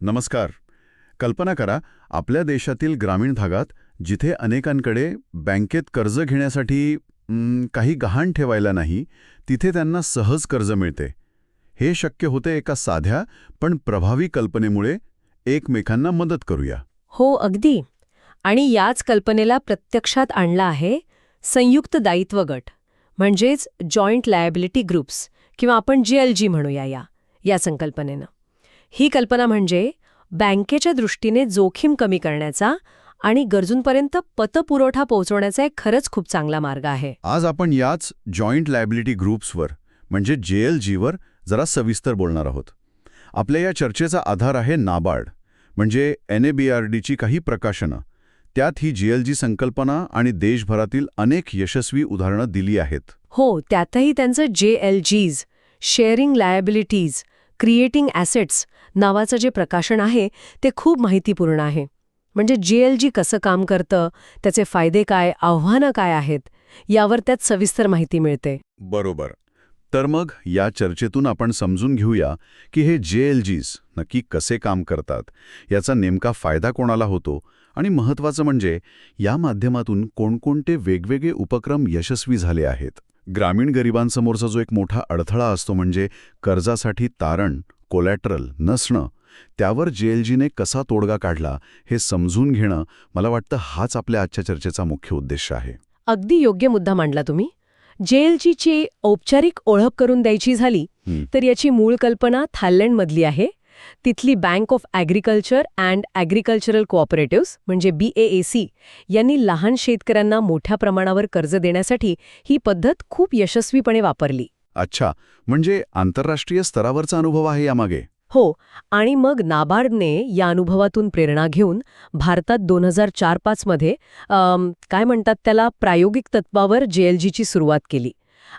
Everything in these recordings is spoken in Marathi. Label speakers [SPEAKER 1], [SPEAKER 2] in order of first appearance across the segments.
[SPEAKER 1] नमस्कार. कल्पना करा आपल्या देशातील ग्रामीण भागात जिथे अनेकांकडे बँकेत कर्ज घेण्यासाठी काही गहाण ठेवायला नाही तिथे त्यांना सहज कर्ज मिळते. हे शक्य होते एका साध्या पण प्रभावी कल्पनेमुळे एकमेकांना मदत करूया.
[SPEAKER 2] हो अगदी. आणि याच कल्पनेला प्रत्यक्षात आणला आहे संयुक्त दायित्व गट म्हणजेच जॉईंट लायबिलिटी ग्रुप्स किंवा आपण एल जी म्हणूया या या संकल्पनेनं. ही कल्पना म्हणजे बँकेच्या दृष्टीने जोखीम कमी करण्याचा आणि गरजूंपर्यंत पतपुरवठा पोहोचवण्याचा एक खरंच खूप चांगला मार्ग आहे.
[SPEAKER 1] आज आपण याच जॉईंट लायबिलिटी ग्रुप्सवर म्हणजे जे एल जीवर जरा सविस्तर बोलणार आहोत. आपल्या या चर्चेचा आधार आहे नाबार्ड म्हणजे एन ए बी आर डीची काही प्रकाशनं. त्यात ही जी एल जी संकल्पना आणि देशभरातील अनेक यशस्वी उदाहरणं दिली आहेत.
[SPEAKER 2] हो त्यातही त्यांचं J L Gs sharing liabilities creating assets नावाचं जे प्रकाशन आहे ते खूप माहितीपूर्ण आहे. म्हणजे जे एल जी कसं काम करतं त्याचे फायदे काय आव्हानं काय आहेत यावर त्यात सविस्तर माहिती मिळते.
[SPEAKER 1] बरोबर. तर मग या चर्चेतून आपण समजून घेऊया की हे जे एल नक्की कसे काम करतात याचा नेमका फायदा कोणाला होतो आणि महत्त्वाचं म्हणजे या माध्यमातून कोणकोणते वेगवेगळे उपक्रम यशस्वी झाले आहेत. ग्रामीण गरिबांसमोरचा जो एक मोठा अडथळा असतो म्हणजे कर्जासाठी तारण कोलॅटरल नसणं त्यावर जे एल जीने कसा तोडगा काढला हे समजून घेणं मला वाटतं हाच आपल्या आजच्या चर्चेचा मुख्य उद्देश आहे.
[SPEAKER 2] अगदी योग्य मुद्दा मांडला तुम्ही. जे एल जीची औपचारिक ओळख करून द्यायची झाली. तर याची मूळ कल्पना थायलंडमधली आहे. तिथली bank of agriculture and agricultural cooperatives म्हणजे बी ए ए सी यांनी लहान शेतकऱ्यांना मोठ्या प्रमाणावर कर्ज देण्यासाठी ही पद्धत खूप यशस्वीपणे वापरली.
[SPEAKER 1] अच्छा म्हणजे आंतरराष्ट्रीय स्तरावरचा अनुभव आहे यामागे.
[SPEAKER 2] हो आणि मग नाबार्डने या अनुभवातून प्रेरणा घेऊन भारतात दोन हजार चार पाचमध्ये काय म्हणतात त्याला प्रायोगिक तत्वावर जेएलजीची सुरुवात केली.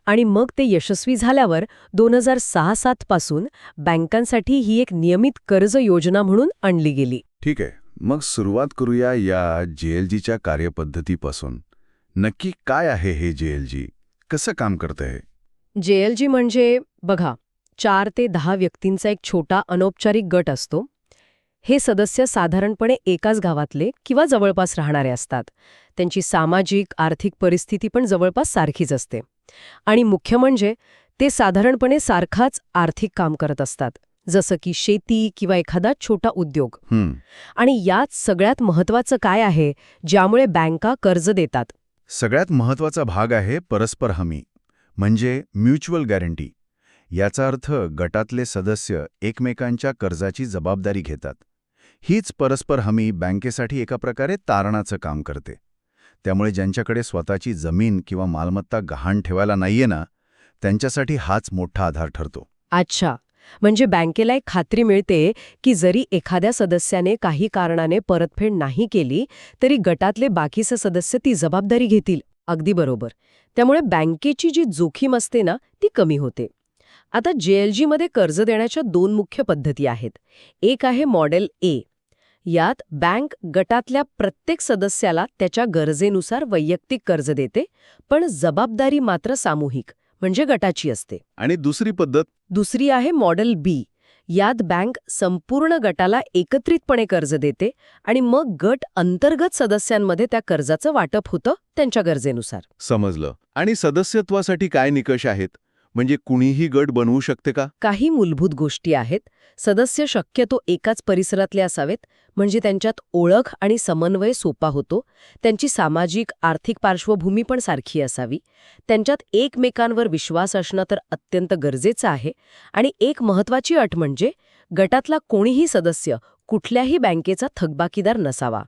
[SPEAKER 2] आणि मग ते यशस्वी झाल्यावर दोन हजार सहा सात पासून बँकांसाठी ही एक नियमित कर्ज योजना म्हणून आणली गेली.
[SPEAKER 1] ठीक आहे मग सुरुवात करूया या जे एल जीच्या कार्यपद्धतीपासून. नक्की काय आहे हे जे एल जी? कसं काम करतं हे
[SPEAKER 2] जेएलजी म्हणजे बघा चार ते दहा व्यक्तींचा एक छोटा अनौपचारिक गट असतो. हे सदस्य साधारणपणे एकाच गावातले किंवा जवळपास राहणारे असतात. त्यांची सामाजिक आर्थिक परिस्थिती पण जवळपास सारखीच असते. आणि मुख्य म्हणजे ते साधारणपणे सारखाच आर्थिक काम करत असतात. जसं की शेती किंवा एखादा छोटा उद्योग. आणि यात सगळ्यात महत्त्वाचं काय आहे ज्यामुळे बँका कर्ज देतात.
[SPEAKER 1] सगळ्यात महत्त्वाचा भाग आहे परस्पर हमी. म्हणजे म्युच्युअल गॅरंटी. याचा अर्थ गटातले सदस्य एकमेकांच्या कर्जाची जबाबदारी घेतात. हीच परस्पर हमी बँकेसाठी एका प्रकारे तारणाचं काम करते. त्यामुळे ज्यांच्याकडे स्वतःची जमीन किंवा मालमत्ता गहाण ठेवायला नाहीये ना त्यांच्यासाठी हाच मोठा आधार ठरतो.
[SPEAKER 2] अच्छा. म्हणजे बँकेला एक खात्री मिळते की जरी एखाद्या सदस्याने काही कारणाने परतफेड नाही केली तरी गटातले बाकीचे सदस्य ती जबाबदारी घेतील. अगदी बरोबर. त्यामुळे बँकेची जी जोखीम असते ना ती कमी होते. आता जेएलजीमध्ये कर्ज देण्याच्या दोन मुख्य पद्धती आहेत. एक आहे मॉडेल ए. यात बँक गटातल्या प्रत्येक सदस्याला त्याच्या गरजेनुसार वैयक्तिक कर्ज देते पण जबाबदारी मात्र सामूहिक म्हणजे गटाची असते.
[SPEAKER 1] आणि दुसरी पद्धत?
[SPEAKER 2] दुसरी आहे मॉडेल बी. यात बँक संपूर्ण गटाला एकत्रितपणे कर्ज देते आणि मग गट अंतर्गत सदस्यांमध्ये त्या कर्जाचं वाटप होतं त्यांच्या गरजेनुसार.
[SPEAKER 1] समजलं. आणि सदस्यत्वासाठी काय निकष आहेत? म्हणजे कुणीही गट बनवू शकते का?
[SPEAKER 2] काही मूलभूत गोष्टी आहेत. सदस्य शक्यतो एकाच परिसरातले असावेत म्हणजे त्यांच्यात ओळख आणि समन्वय सोपा होतो. त्यांची सामाजिक आर्थिक पार्श्वभूमी पण सारखी असावी. त्यांच्यात एकमेकांवर विश्वास असणं तर अत्यंत गरजेचं आहे. आणि एक महत्वाची अट म्हणजे गटातला कोणीही सदस्य कुठल्याही बँकेचा थकबाकीदार नसावा.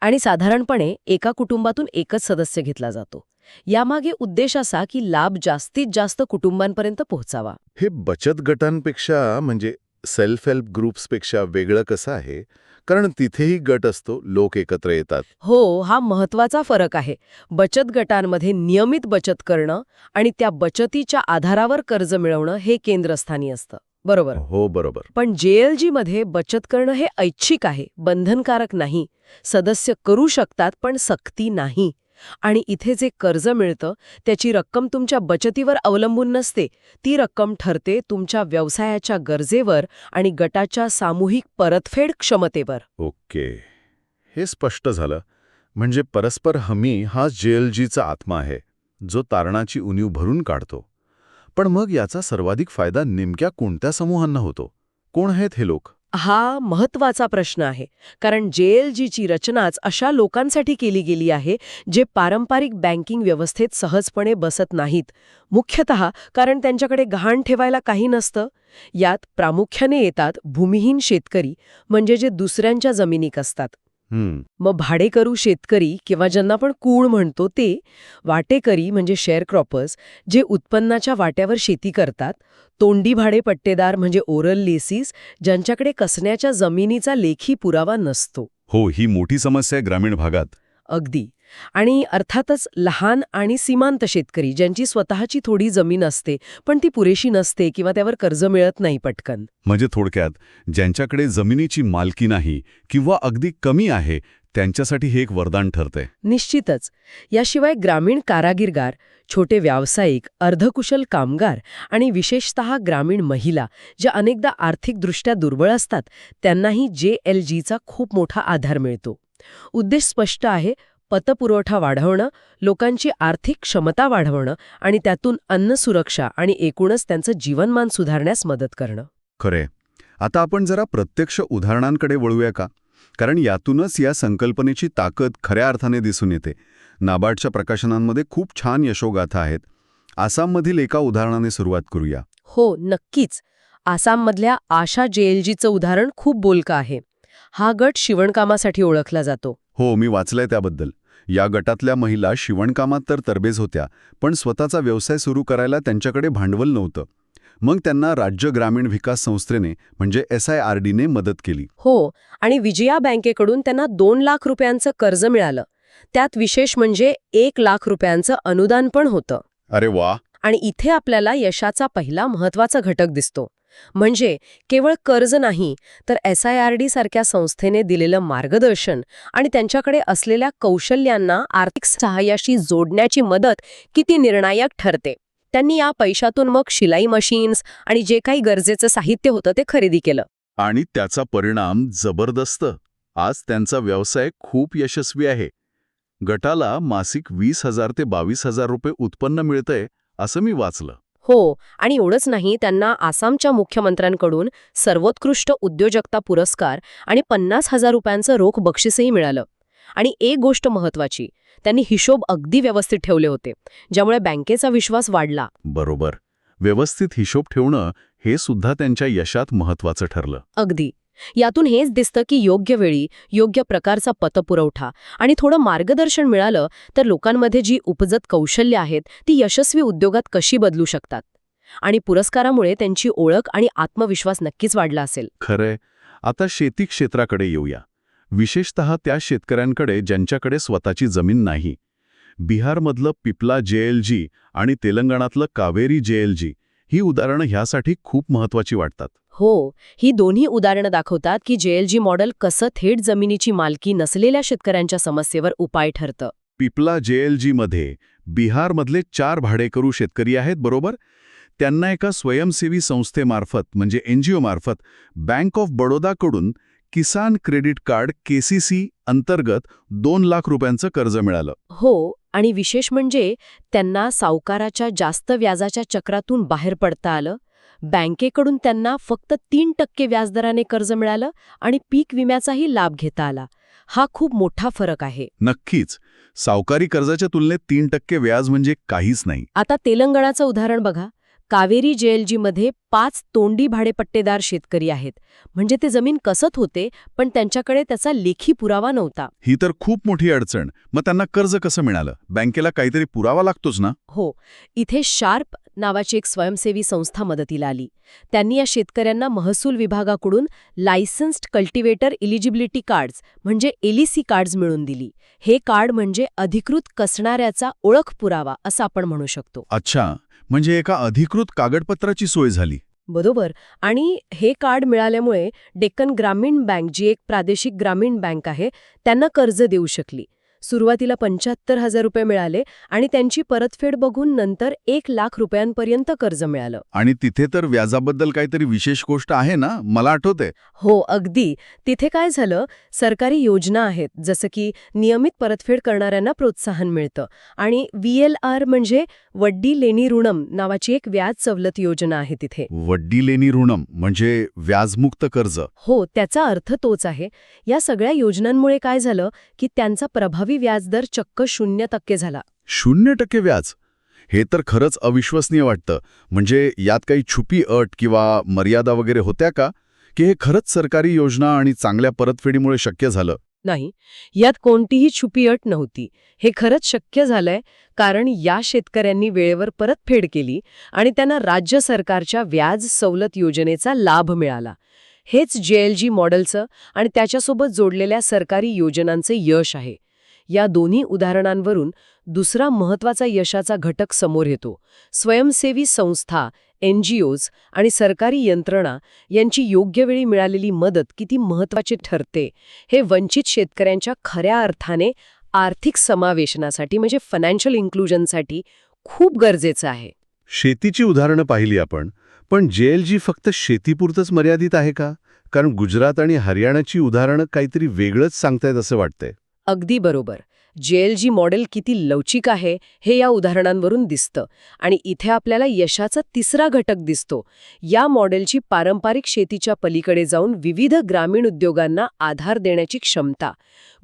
[SPEAKER 2] आणि साधारणपणे एका कुटुंबातून एकच सदस्य घेतला जातो. यामागे उद्देश असा की लाभ जास्तीत जास्त कुटुंबांपर्यंत पोहोचावा.
[SPEAKER 3] हे बचत गटांपेक्षा म्हणजे सेल्फ हेल्प ग्रुप्सपेक्षा वेगळं कसं आहे? कारण तिथेही गट असतो लोक एकत्र येतात.
[SPEAKER 2] हो हा महत्त्वाचा फरक आहे. बचत गटांमध्ये नियमित बचत करणं आणि त्या बचतीच्या आधारावर कर्ज मिळवणं हे केंद्रस्थानी असतं. बरोबर.
[SPEAKER 3] हो बरोबर.
[SPEAKER 2] पण जेएलजी मध्ये बचत करणं हे ऐच्छिक आहे बंधनकारक नाही सदस्य करू शकतात पण सक्ती नाही. आणि इथे जे कर्ज मिळतं त्याची रक्कम तुमच्या बचतीवर अवलंबून नसते ती रक्कम ठरते तुमच्या व्यवसायाच्या गरजेवर आणि गटाच्या सामूहिक परतफेड क्षमतेवर.
[SPEAKER 1] ओके. हे स्पष्ट झालं. म्हणजे परस्पर हमी हा जेएलजीचा आत्मा आहे जो तारणाची उणीव भरून काढतो. पण मग याचा सर्वाधिक फायदा नेमक्या कोणत्या समूहांना होतो? कोण आहेत हे लोक?
[SPEAKER 2] हा महत्त्वाचा प्रश्न आहे. कारण जेएलजीची रचनाच अशा लोकांसाठी केली गेली आहे जे पारंपरिक बँकिंग व्यवस्थेत सहजपणे बसत नाहीत. मुख्यतः कारण त्यांच्याकडे गहाण ठेवायला काही नसतं. यात प्रामुख्याने येतात भूमिहीन शेतकरी म्हणजे जे दुसऱ्यांच्या जमिनीक असतात. मग भाडेकरू शेतकरी किंवा ज्यांना आपण कूळ म्हणतो ते वाटेकरी म्हणजे शेअर क्रॉपर्स जे उत्पन्नाच्या वाट्यावर शेती करतात तोंडी भाडे पट्टेदार म्हणजे ओरल लेसीस ज्यांच्याकडे कसण्याच्या जमिनीचा लेखी पुरावा नसतो.
[SPEAKER 4] हो ही मोठी समस्या आहे ग्रामीण भागात.
[SPEAKER 2] अगदी. आणि अर्थातच लहान आणि सीमांत शेतकरी ज्यांची स्वतःची थोडी जमीन असते पण ती पुरेशी नसते किंवा त्यावर कर्ज मिळत नाही पटकन.
[SPEAKER 4] म्हणजे थोडक्यात ज्यांच्याकडे जमिनीची मालकी नाही किंवा अगदी कमी आहे त्यांच्यासाठी हे एक वरदान ठरते
[SPEAKER 2] निश्चितच. याशिवाय ग्रामीण कारागीरगार छोटे व्यावसायिक अर्धकुशल कामगार आणि विशेषतः ग्रामीण महिला ज्या अनेकदा आर्थिकदृष्ट्या दुर्बळ असतात त्यांनाही जे एल जीचा खूप मोठा आधार मिळतो. उद्देश स्पष्ट आहे पतपुरवठा वाढवणं लोकांची आर्थिक क्षमता वाढवणं आणि त्यातून अन्न सुरक्षा आणि एकूणच त्यांचं जीवनमान सुधारण्यास मदत करणं.
[SPEAKER 4] खरे आता आपण जरा प्रत्यक्ष उदाहरणांकडे वळूया का? कारण यातूनच या संकल्पनेची ताकद खऱ्या अर्थाने दिसून येते. नाबार्डच्या प्रकाशनांमध्ये खूप छान यशोगाथा आहेत. आसाममधील एका उदाहरणाने सुरुवात करूया.
[SPEAKER 2] हो नक्कीच. आसाममधल्या आशा जेएलजीचं उदाहरण खूप बोलकं आहे. हा गट शिवणकामासाठी ओळखला जातो.
[SPEAKER 4] हो मी वाचलंय त्याबद्दल. या गटातल्या महिला शिवणकामात तर तरबेज होत्या पण स्वतःचा व्यवसाय सुरू करायला त्यांच्याकडे भांडवल नव्हतं. मग त्यांना राज्य ग्रामीण विकास संस्थेने म्हणजे एस आय आर डीने मदत केली.
[SPEAKER 2] हो आणि विजया बँकेकडून त्यांना दोन लाख रुपयांचं कर्ज मिळालं. त्यात विशेष म्हणजे एक लाख रुपयांचं अनुदान पण होतं.
[SPEAKER 4] अरे वा!
[SPEAKER 2] आणि इथे आपल्याला यशाचा पहिला महत्त्वाचा घटक दिसतो. म्हणजे केवळ कर्ज नाही तर एस आय आर डी सारख्या संस्थेने दिलेलं मार्गदर्शन आणि त्यांच्याकडे असलेल्या कौशल्यांना आर्थिक सहाय्याशी जोडण्याची मदत किती निर्णायक ठरते. त्यांनी या पैशातून मग शिलाई मशीन्स आणि जे काही गरजेचं साहित्य होतं ते खरेदी केलं.
[SPEAKER 1] आणि त्याचा परिणाम जबरदस्त. आज त्यांचा व्यवसाय खूप यशस्वी आहे. गटाला मासिक वीस हजार ते बावीस हजार रुपये उत्पन्न मिळतंय असं मी वाचलं.
[SPEAKER 2] हो आणि एवढंच नाही त्यांना आसामच्या मुख्यमंत्र्यांकडून सर्वोत्कृष्ट उद्योजकता पुरस्कार आणि पन्नास हजार रुपयांचं रोख बक्षीसही मिळालं. आणि एक गोष्ट महत्वाची त्यांनी हिशोब अगदी व्यवस्थित ठेवले होते ज्यामुळे बँकेचा विश्वास वाढला.
[SPEAKER 1] बरोबर. व्यवस्थित हिशोब ठेवणं हे सुद्धा त्यांच्या यशात महत्वाचं ठरलं.
[SPEAKER 2] अगदी. यातून हेच दिसतं की योग्य वेळी योग्य प्रकारचा पतपुरवठा आणि थोडं मार्गदर्शन मिळालं तर लोकांमध्ये जी उपजत कौशल्य आहेत ती यशस्वी उद्योगात कशी बदलू शकतात? आणि पुरस्कारामुळे त्यांची ओळख आणि आत्मविश्वास नक्कीच वाढला असेल.
[SPEAKER 1] खरंय. आता शेती क्षेत्राकडे येऊया. विशेषतः त्या शेतकऱ्यांकडे ज्यांच्याकडे स्वतःची जमीन नाही. बिहारमधलं पिपला जेएलजी आणि तेलंगणातलं कावेरी जेएलजी ही उदाहरणं ह्यासाठी खूप महत्वाची वाटतात.
[SPEAKER 2] हो ही दोन्ही उदाहरणं दाखवतात की जेएलजी मॉडेल कसं थेट जमिनीची मालकी नसलेल्या शेतकऱ्यांच्या समस्येवर उपाय ठरतं.
[SPEAKER 1] पिपला जेएलजीमध्ये बिहारमधले चार भाडेकरू शेतकरी आहेत बरोबर? त्यांना एका स्वयंसेवी संस्थेमार्फत म्हणजे एनजीओ मार्फत बँक ऑफ बडोदाकडून किसान क्रेडिट कार्ड केसीसी अंतर्गत दोन लाख रुपयांचं कर्ज मिळालं.
[SPEAKER 2] हो आणि विशेष म्हणजे त्यांना सावकाराच्या जास्त व्याजाच्या चक्रातून बाहेर पडता आलं बँकेकडून त्यांना फक्त तीन टक्के व्याजदराने कर्ज मिळालं आणि पीक विम्याचाही लाभ घेता आला. हा खूप मोठा फरक आहे.
[SPEAKER 1] नक्कीच. सावकारी कर्जाच्या तुलनेत तीन टक्के व्याज म्हणजे काहीच नाही.
[SPEAKER 2] आता तेलंगणाचं उदाहरण बघा. कावेरी जेएलजीमध्ये पाच तोंडी भाडेपट्टेदार शेतकरी आहेत. म्हणजे ते जमीन कसत होते पण त्यांच्याकडे त्याचा लेखी पुरावा नव्हता.
[SPEAKER 1] ही तर खूप मोठी अडचण. मग त्यांना कर्ज कसं मिळालं? बँकेला काहीतरी पुरावा लागतोच ना?
[SPEAKER 2] हो. इथे शार्प नावाची एक स्वयंसेवी संस्था मदतीला आली. त्यांनी या शेतकऱ्यांना महसूल विभागाकडून लायसन्स्ड कल्टिवेटर इलिजिबिलिटी कार्ड्स म्हणजे एलिसी कार्ड्स मिळून दिली. हे कार्ड म्हणजे अधिकृत कसणाऱ्याचा ओळख पुरावा असं आपण म्हणू शकतो.
[SPEAKER 1] अच्छा. म्हणजे एका अधिकृत कागदपत्राची सोय झाली.
[SPEAKER 2] बरोबर. आणि हे कार्ड मिळाल्यामुळे डेक्कन ग्रामीण बँक जी एक प्रादेशिक ग्रामीण बँक आहे त्यांना कर्ज देऊ शकली. सुरुवातीला पंच्याहत्तर हजार रुपये मिळाले आणि त्यांची परतफेड बघून नंतर एक लाख रुपयांपर्यंत कर्ज मिळालं.
[SPEAKER 1] आणि तिथे तर व्याजाबद्दल काहीतरी विशेष गोष्ट आहे ना? मला आठवते
[SPEAKER 2] हो अगदी. तिथे काय झालं? सरकारी योजना आहेत जसं की नियमित परतफेड करणाऱ्यांना प्रोत्साहन मिळतं. आणि व्ही म्हणजे वड्डी लेणी ऋणम नावाची एक व्याज सवलत योजना आहे तिथे.
[SPEAKER 1] वड्डी लेणी ऋणम म्हणजे व्याजमुक्त कर्ज.
[SPEAKER 2] हो त्याचा अर्थ तोच आहे. या सगळ्या योजनांमुळे काय झालं की त्यांचा प्रभावी व्याजदर चक्क शून्य टक्के झाला.
[SPEAKER 1] शून्य टक्के व्याज? हे तर खरंच अविश्वसनीय वाटतं. म्हणजे यात काही छुपी अट किंवा मर्यादा वगैरे होत्या का? की हे खरंच सरकारी योजना आणि चांगल्या परतफेडीमुळे शक्य झालं?
[SPEAKER 2] नाही. यात कोणतीही छुपी अट नव्हती. हे खरंच शक्य झालंय कारण या शेतकऱ्यांनी वेळेवर परतफेड केली आणि त्यांना राज्य सरकारच्या व्याज सवलत योजनेचा लाभ मिळाला. हेच जेएलजी मॉडेलचं आणि त्याच्यासोबत जोडलेल्या सरकारी योजनांचे यश आहे. या दोन्ही उदाहरणांवरून दुसरा महत्त्वाचा यशाचा घटक समोर येतो. स्वयंसेवी संस्था एन आणि सरकारी यंत्रणा यांची योग्य वेळी मिळालेली मदत किती महत्वाची ठरते हे वंचित शेतकऱ्यांच्या खऱ्या अर्थाने आर्थिक समावेशनासाठी म्हणजे फायनान्शियल इन्क्लुजनसाठी खूप गरजेचं आहे.
[SPEAKER 1] शेतीची उदाहरणं पाहिली आपण पण जेएलजी फक्त शेतीपुरतंच मर्यादित आहे का? कारण गुजरात आणि हरियाणाची उदाहरणं काहीतरी वेगळंच सांगतायत असं वाटतंय.
[SPEAKER 2] अगदी बरोबर. जेएलजी मॉडेल किती लवचिक आहे हे या उदाहरणांवरून दिसतं आणि इथे आपल्याला यशाचा तिसरा घटक दिसतो. या मॉडेलची पारंपरिक शेतीच्या पलीकडे जाऊन विविध ग्रामीण उद्योगांना आधार देण्याची क्षमता.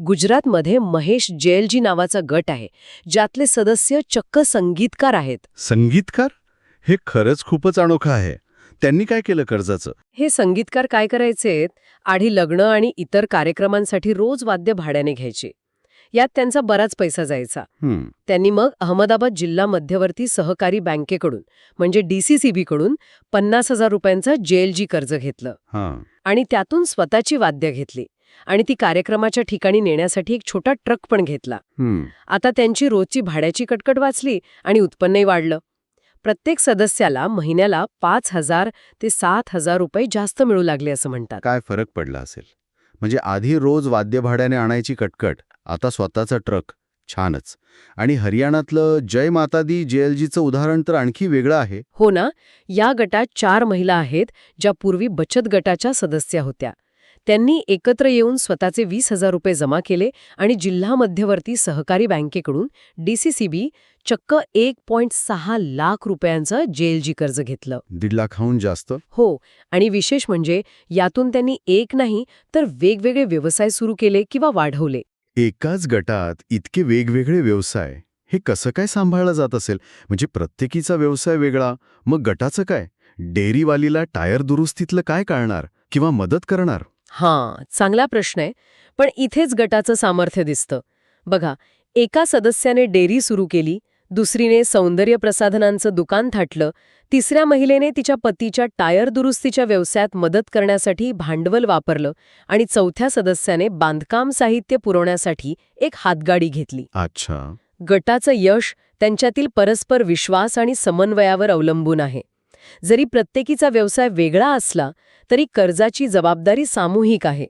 [SPEAKER 2] गुजरातमध्ये महेश जेएलजी नावाचा गट आहे ज्यातले सदस्य चक्क संगीतकार आहेत.
[SPEAKER 1] संगीतकार? हे खरंच खूपच अनोखं आहे. त्यांनी काय केलं कर्जाचं?
[SPEAKER 2] हे संगीतकार काय करायचेत आधी लग्न आणि इतर कार्यक्रमांसाठी रोज वाद्य भाड्याने घ्यायचे. यात त्यांचा बराच पैसा जायचा. त्यांनी मग अहमदाबाद जिल्हा मध्यवर्ती सहकारी बँकेकडून म्हणजे डीसीसीबीकडून पन्नास हजार रुपयांचं जेएलजी कर्ज घेतलं. आणि त्यातून स्वतःची वाद्य घेतली. आणि ती कार्यक्रमाच्या ठिकाणी नेण्यासाठी एक छोटा ट्रक पण घेतला. आता त्यांची रोजची भाड्याची कटकट वाचली आणि उत्पन्नही वाढलं. प्रत्येक सदस्याला महिन्याला पाच हजार ते सात हजार रुपये जास्त मिळू लागले असं म्हणतात.
[SPEAKER 1] काय फरक पडला असेल? म्हणजे आधी रोज वाद्य भाड्याने आणायची कटकट आता स्वतःचा ट्रक. छानच. आणि हरियाणातलं जय माता दी जेएलजीचं उदाहरण तर आणखी वेगळं आहे.
[SPEAKER 2] हो ना या गटात चार महिला आहेत ज्या पूर्वी बचत गटाच्या सदस्या होत्या. त्यांनी एकत्र येऊन स्वतःचे वीस हजार रुपये जमा केले आणि जिल्हा मध्यवर्ती सहकारी बँकेकडून डीसीसीबी चक्क एक पॉइंट सहा लाख रुपयांचं जेएलजी कर्ज घेतलं.
[SPEAKER 1] दीड लाखाहून जास्त?
[SPEAKER 2] हो आणि विशेष म्हणजे यातून त्यांनी एक नाही तर वेगवेगळे व्यवसाय सुरू केले किंवा वाढवले.
[SPEAKER 1] एकाच गटात इतके वेगवेगळे व्यवसाय हे कसं काय सांभाळलं जात असेल? म्हणजे प्रत्येकीचा व्यवसाय वेगळा मग गटाचं काय? डेअरीवालीला टायर दुरुस्तीतलं काय कळणार? किंवा मदत करणार?
[SPEAKER 2] हां चांगला प्रश्न आहे पण इथेच गटाचं सामर्थ्य दिसतं. बघा एका सदस्याने डेअरी सुरू केली दुसरीने सौंदर्य प्रसाधनांचं दुकान थाटलं तिसऱ्या महिलेने तिच्या पतीच्या टायर दुरुस्तीच्या व्यवसायात मदत करण्यासाठी भांडवल वापरलं आणि चौथ्या सदस्याने बांधकाम साहित्य पुरवण्यासाठी एक हातगाडी घेतली.
[SPEAKER 1] अच्छा.
[SPEAKER 2] गटाचं यश त्यांच्यातील परस्पर विश्वास आणि समन्वयावर अवलंबून आहे. जरी प्रत्येकीचा व्यवसाय वेगळा असला तरी कर्जाची जबाबदारी सामूहिक आहे.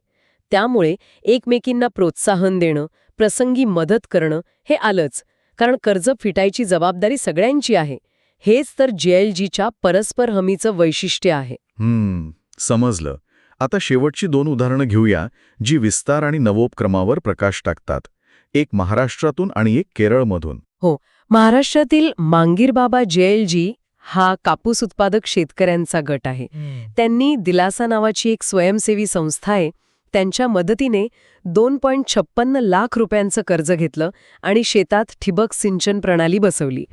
[SPEAKER 2] त्यामुळे एकमेकींना प्रोत्साहन देणं प्रसंगी मदत करणं हे आलंच कारण कर्ज फिटायची जबाबदारी सगळ्यांची आहे. हेच तर जेएलजीच्या परस्पर हमीचं वैशिष्ट्य आहे.
[SPEAKER 1] हम्म समजलं. आता शेवटची दोन उदाहरणं घेऊया जी विस्तार आणि नवोपक्रमावर प्रकाश टाकतात. एक महाराष्ट्रातून आणि एक केरळमधून.
[SPEAKER 2] महाराष्ट्रातील मांगीरबाबा जेएलजी हा कापूस उत्पादक शेतकऱ्यांचा गट आहे. त्यांनी दिलासा नावाची एक स्वयंसेवी संस्था आहे. त्यांच्या मदतीने दोन पॉईंट छप्पन्न लाख रुपयांचं कर्ज घेतलं आणि शेतात ठिबक सिंचन प्रणाली बसवली.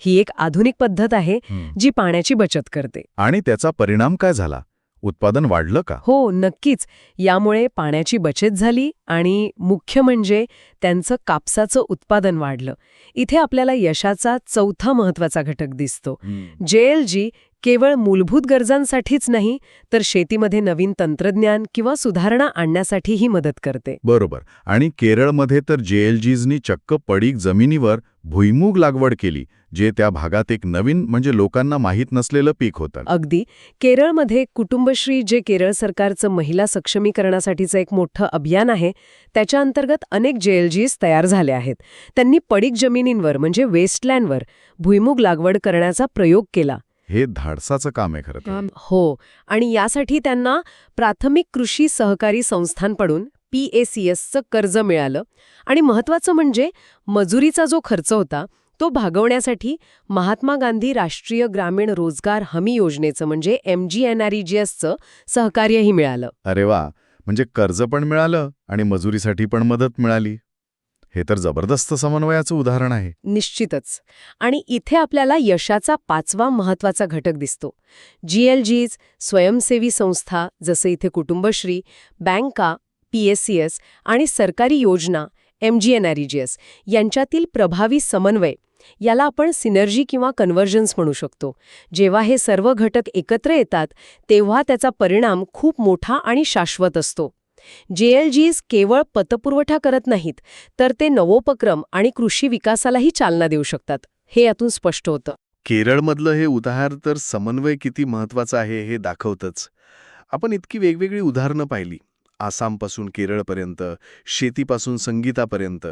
[SPEAKER 2] ही एक आधुनिक पद्धत आहे जी पाण्याची बचत करते.
[SPEAKER 1] आणि त्याचा परिणाम काय झाला? उत्पादन वाढलं का?
[SPEAKER 2] हो नक्कीच. यामुळे पाण्याची बचत झाली आणि मुख्य म्हणजे त्यांचं कापसाचं उत्पादन वाढलं. इथे आपल्याला यशाचा चौथा महत्त्वाचा घटक दिसतो. जेएलजी केवळ मूलभूत गरजांसाठीच नाही तर शेतीमध्ये नवीन तंत्रज्ञान किंवा सुधारणा आणण्यासाठीही मदत करते.
[SPEAKER 1] बरोबर. आणि केरळमध्ये तर जेएलजीजनी चक्क पडीक जमिनीवर भुईमूग लागवड केली. जे त्या भागात एक नवीन म्हणजे लोकांना माहीत नसलेलं पीक होतं.
[SPEAKER 2] अगदी. केरळमध्ये कुटुंबश्री जे केरळ सरकारचं महिला सक्षमीकरणासाठीचं एक मोठं अभियान आहे त्याच्या अंतर्गत अनेक जेएलजीस तयार झाले आहेत. त्यांनी पडीक जमिनींवर म्हणजे वेस्टलँडवर भुईमुग लागवड करण्याचा प्रयोग केला.
[SPEAKER 1] हे धाडसाचं काम आहे खरं
[SPEAKER 2] हो. आणि यासाठी त्यांना प्राथमिक कृषी सहकारी संस्थांकडून पी ए सी एसचं कर्ज मिळालं. आणि महत्वाचं म्हणजे मजुरीचा जो खर्च होता तो भागवण्यासाठी महात्मा गांधी राष्ट्रीय ग्रामीण रोजगार हमी योजनेचं म्हणजे M G N R E G एसचं सहकार्यही मिळालं.
[SPEAKER 1] अरे वा म्हणजे कर्ज पण मिळालं आणि मजुरीसाठी पण मदत मिळाली. हे तर जबरदस्त समन्वयाचं उदाहरण आहे.
[SPEAKER 2] निश्चितच. आणि इथे आपल्याला यशाचा पाचवा महत्त्वाचा घटक दिसतो. जीएलजीज स्वयंसेवी संस्था जसे इथे कुटुंबश्री बँका पीएससीएस आणि सरकारी योजना एमजीएनआरईजीएस यांच्यातील प्रभावी समन्वय याला आपण सिनर्जी किंवा कन्व्हर्जन्स म्हणू शकतो. जेव्हा हे सर्व घटक एकत्र येतात तेव्हा त्याचा परिणाम खूप मोठा आणि शाश्वत असतो. जेएलजीज केवळ पतपुरवठा करत नाहीत तर ते नवोपक्रम आणि कृषी विकासालाही चालना देऊ शकतात. हे यातून स्पष्ट होतं.
[SPEAKER 5] केरळमधलं हे उदाहरण तर समन्वय किती महत्वाचं आहे हे दाखवतंच. आपण इतकी वेगवेगळी उदाहरणं पाहिली. आसामपासून केरळपर्यंत शेतीपासून संगीतापर्यंत.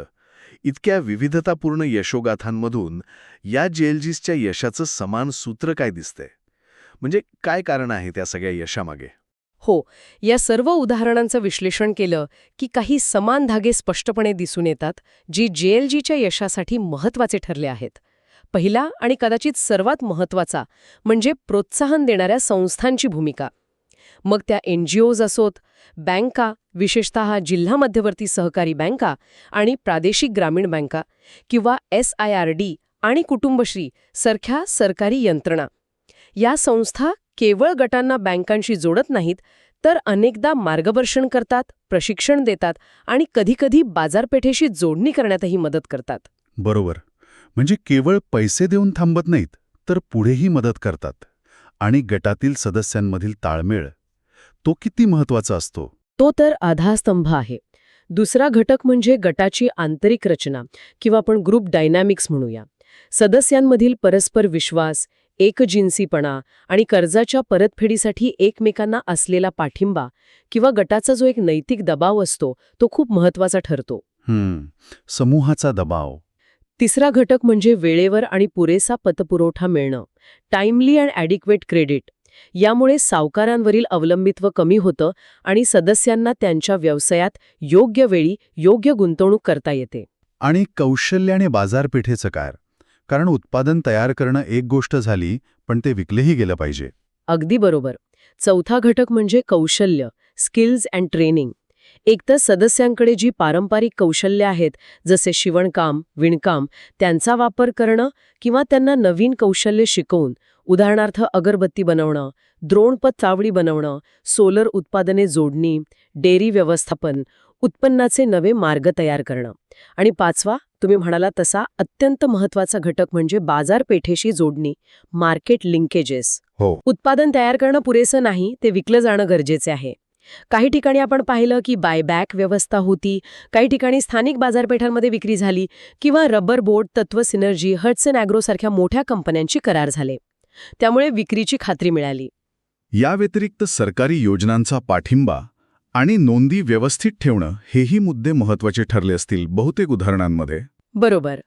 [SPEAKER 5] इतक्या विविधतापूर्ण यशोगाथांमधून या जेएलजीसच्या यशाचं समान सूत्र काय दिसतंय? म्हणजे काय कारण आहे त्या सगळ्या यशामागे?
[SPEAKER 2] हो या सर्व उदाहरणांचं विश्लेषण केलं की काही समान धागे स्पष्टपणे दिसून येतात जी जेएलजीच्या यशासाठी महत्त्वाचे ठरले आहेत. पहिला आणि कदाचित सर्वात महत्त्वाचा म्हणजे प्रोत्साहन देणाऱ्या संस्थांची भूमिका. मग त्या एनजीओज असोत बँका विशेषतः जिल्हा मध्यवर्ती सहकारी बँका आणि प्रादेशिक ग्रामीण बँका किंवा एस आय आर डी आणि कुटुंबश्री सारख्या सरकारी यंत्रणा. या संस्था केवळ गटांना बँकांशी जोडत नाहीत तर अनेकदा मार्गदर्शन करतात प्रशिक्षण देतात आणि कधीकधी बाजारपेठेशी जोडणी करण्यातही मदत करतात.
[SPEAKER 1] बरोबर. म्हणजे केवळ पैसे देऊन थांबत नाहीत तर पुढेही मदत करतात. आणि गटातील सदस्यांमधील ताळमेळ तो किती महत्त्वाचा असतो?
[SPEAKER 2] तो तर आधारस्तंभ आहे. दुसरा घटक म्हणजे गटाची आंतरिक रचना किंवा आपण ग्रुप डायनॅमिक्स म्हणूया. सदस्यांमधील परस्पर विश्वास एकजिन्सीपणा आणि कर्जाच्या परतफेडीसाठी एकमेकांना असलेला पाठिंबा किंवा गटाचा जो एक नैतिक दबाव असतो तो खूप महत्त्वाचा ठरतो.
[SPEAKER 1] हम्म. समूहाचा दबाव.
[SPEAKER 2] तिसरा घटक म्हणजे वेळेवर आणि पुरेसा पतपुरवठा मिळणं. टाइमली अँड ॲडिक्वेट क्रेडिट यामुळे सावकारांवरील अवलंबित्व कमी होतं आणि सदस्यांना त्यांच्या व्यवसायात योग्य वेळी योग्य गुंतवणूक करता येते.
[SPEAKER 1] आणि कौशल्याने बाजारपेठेचं काय? कारण उत्पादन तयार करणं एक गोष्ट झाली पण ते विकलेही गेलं पाहिजे.
[SPEAKER 2] अगदी बरोबर. चौथा घटक म्हणजे कौशल्य स्किल्स अँड ट्रेनिंग एकतर सदस्यांकडे जी पारंपरिक कौशल्य आहेत जसे शिवणकाम विणकाम त्यांचा वापर करणं किंवा त्यांना नवीन कौशल्य शिकवून उदाहरणार्थ अगरबत्ती बनवणं द्रोणपत चावडी बनवणं सोलर उत्पादने जोडणी डेअरी व्यवस्थापन उत्पन्नाचे नवे मार्ग तयार करणं. आणि पाचवा तुम्ही म्हणाला तसा अत्यंत महत्त्वाचा घटक म्हणजे बाजारपेठेशी जोडणी मार्केट लिंकेजेस.
[SPEAKER 1] हो.
[SPEAKER 2] उत्पादन तयार करणं पुरेसं नाही ते विकलं जाणं गरजेचे आहे. काही ठिकाणी आपण पाहिलं की बायबॅक व्यवस्था होती काही ठिकाणी स्थानिक बाजारपेठांमध्ये विक्री झाली किंवा रबर बोर्ड तत्व सिनर्जी हटसन ॲग्रोसारख्या मोठ्या कंपन्यांची करार झाले. त्यामुळे विक्रीची खात्री मिळाली.
[SPEAKER 1] या व्यतिरिक्त सरकारी योजनांचा पाठिंबा आणि नोंदी व्यवस्थित ठेवणं हेही मुद्दे महत्त्वाचे ठरले असतील बहुतेक उदाहरणांमध्ये.
[SPEAKER 2] बरोबर.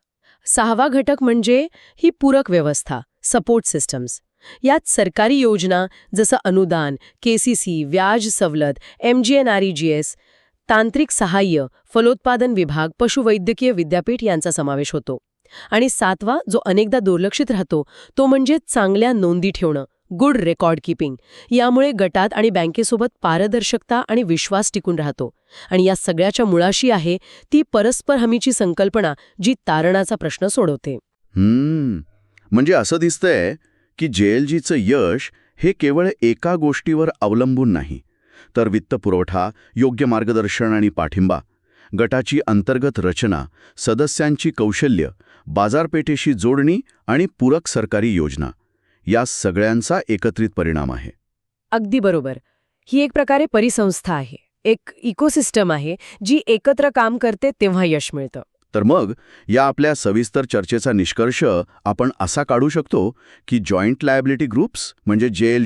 [SPEAKER 2] सहावा घटक म्हणजे ही पूरक व्यवस्था सपोर्ट सिस्टम्स यात सरकारी योजना जसं अनुदान केसीसी व्याज सवलत एमजीएनआरईजीएस तांत्रिक सहाय्य फलोत्पादन विभाग पशुवैद्यकीय विद्यापीठ यांचा समावेश होतो. आणि सातवा जो अनेकदा दुर्लक्षित राहतो तो म्हणजे चांगल्या नोंदी ठेवणं गुड रेकॉर्ड कीपिंग. यामुळे गटात आणि बँकेसोबत पारदर्शकता आणि विश्वास टिकून राहतो. आणि या सगळ्याच्या मुळाशी आहे ती परस्पर हमीची संकल्पना जी तारणाचा प्रश्न सोडवते.
[SPEAKER 4] हम्म. म्हणजे असं दिसतंय की जेएलजीचं यश हे केवळ एका गोष्टीवर अवलंबून नाही तर वित्तपुरवठा योग्य मार्गदर्शन आणि पाठिंबा गटाची अंतर्गत रचना सदस्यांची कौशल्य बाजारपेठेशी जोडणी आणि पूरक सरकारी योजना या सगळ्यांचा एकत्रित परिणाम आहे.
[SPEAKER 2] अगदी बरोबर. ही एक प्रकारे परिसंस्था आहे. एक इकोसिस्टम आहे जी एकत्र काम करते तेव्हा यश मिळतं.
[SPEAKER 4] तर मग या आपल्या सविस्तर चर्चेचा निष्कर्ष आपण असा काढू शकतो की जॉईंट लायबिलिटी ग्रुप्स म्हणजे जे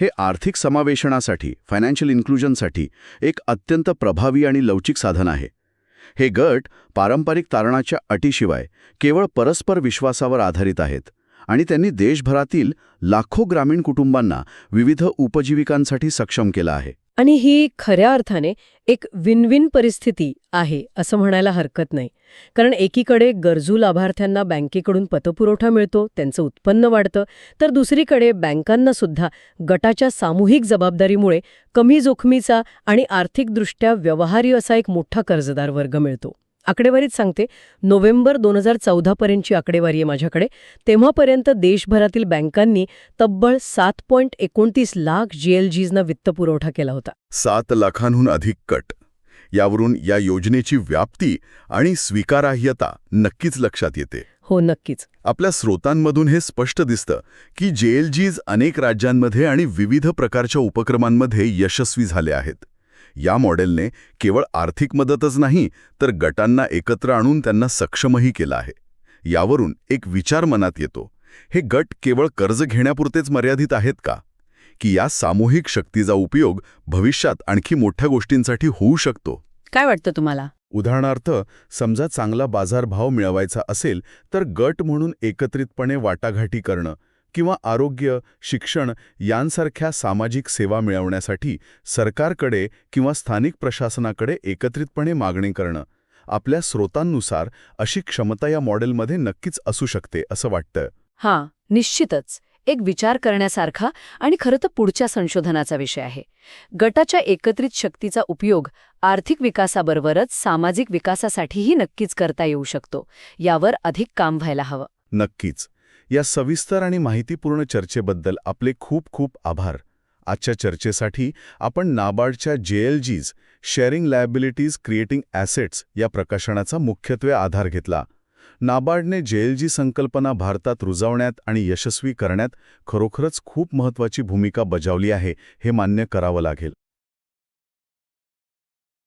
[SPEAKER 4] हे आर्थिक समावेशनासाठी फायनान्शियल इन्क्लुजनसाठी एक अत्यंत प्रभावी आणि लवचिक साधन आहे. हे गट पारंपरिक तारणाच्या अटीशिवाय केवळ परस्पर विश्वासावर आधारित आहेत आणि त्यांनी देशभरातील लाखो ग्रामीण कुटुंबांना विविध उपजीविकांसाठी सक्षम केलं आहे.
[SPEAKER 2] आणि ही खऱ्या अर्थाने एक विन विन परिस्थिती आहे असं म्हणायला हरकत नाही. कारण एकीकडे गरजू लाभार्थ्यांना बँकेकडून पतपुरवठा मिळतो त्यांचं उत्पन्न वाढतं तर दुसरीकडे बँकांना सुद्धा गटाच्या सामूहिक जबाबदारीमुळे कमी जोखमीचा आणि आर्थिकदृष्ट्या व्यवहारी असा एक मोठा कर्जदार वर्ग मिळतो. आकडेवारीत सांगते नोव्हेंबर दोन हजार चौदा पर्यंतची आकडेवारी आहे माझ्याकडे. तेव्हापर्यंत देशभरातील बँकांनी तब्बल सात पॉईंट एकोणतीस लाख जीएलजीजना वित्तपुरवठा केला होता.
[SPEAKER 1] सात लाखांहून अधिक कट. यावरून या योजनेची व्याप्ती आणि स्वीकारार्हता नक्कीच लक्षात येते.
[SPEAKER 2] हो नक्कीच.
[SPEAKER 1] आपल्या स्रोतांमधून हे स्पष्ट दिसतं की जेएलजीज अनेक राज्यांमध्ये आणि विविध प्रकारच्या उपक्रमांमध्ये यशस्वी झाले आहेत. या मॉडेलने केवळ आर्थिक मदतच नाही तर गटांना एकत्र आणून त्यांना सक्षमही केलं आहे. यावरून एक विचार मनात येतो हे गट केवळ कर्ज घेण्यापुरतेच मर्यादित आहेत का? की या सामूहिक शक्तीचा उपयोग भविष्यात आणखी मोठ्या गोष्टींसाठी होऊ शकतो?
[SPEAKER 2] काय वाटतं तुम्हाला?
[SPEAKER 1] उदाहरणार्थ समजा चांगला बाजारभाव मिळवायचा असेल तर गट म्हणून एकत्रितपणे वाटाघाटी करणं किंवा आरोग्य शिक्षण यांसारख्या सामाजिक सेवा मिळवण्यासाठी सरकारकडे किंवा स्थानिक प्रशासनाकडे एकत्रितपणे मागणी करणं आपल्या स्रोतांनुसार अशी क्षमता या मॉडेलमध्ये नक्कीच असू शकते असं वाटतं
[SPEAKER 6] हां निश्चितच. एक विचार करण्यासारखा आणि खरं तर पुढच्या संशोधनाचा विषय आहे. गटाच्या एकत्रित शक्तीचा उपयोग आर्थिक विकासाबरोबरच सामाजिक विकासासाठीही नक्कीच करता येऊ शकतो. यावर अधिक काम व्हायला हवं.
[SPEAKER 1] नक्कीच. या सविस्तर आणि माहितीपूर्ण चर्चेबद्दल आपले खूप खूप आभार. आजच्या चर्चेसाठी आपण नाबार्डच्या JLGs sharing liabilities creating assets या प्रकाशनाचा मुख्यत्वे आधार घेतला. नाबार्डने जेएलजी संकल्पना भारतात रुजवण्यात आणि यशस्वी करण्यात खरोखरच खूप महत्त्वाची भूमिका बजावली आहे हे मान्य करावं लागेल.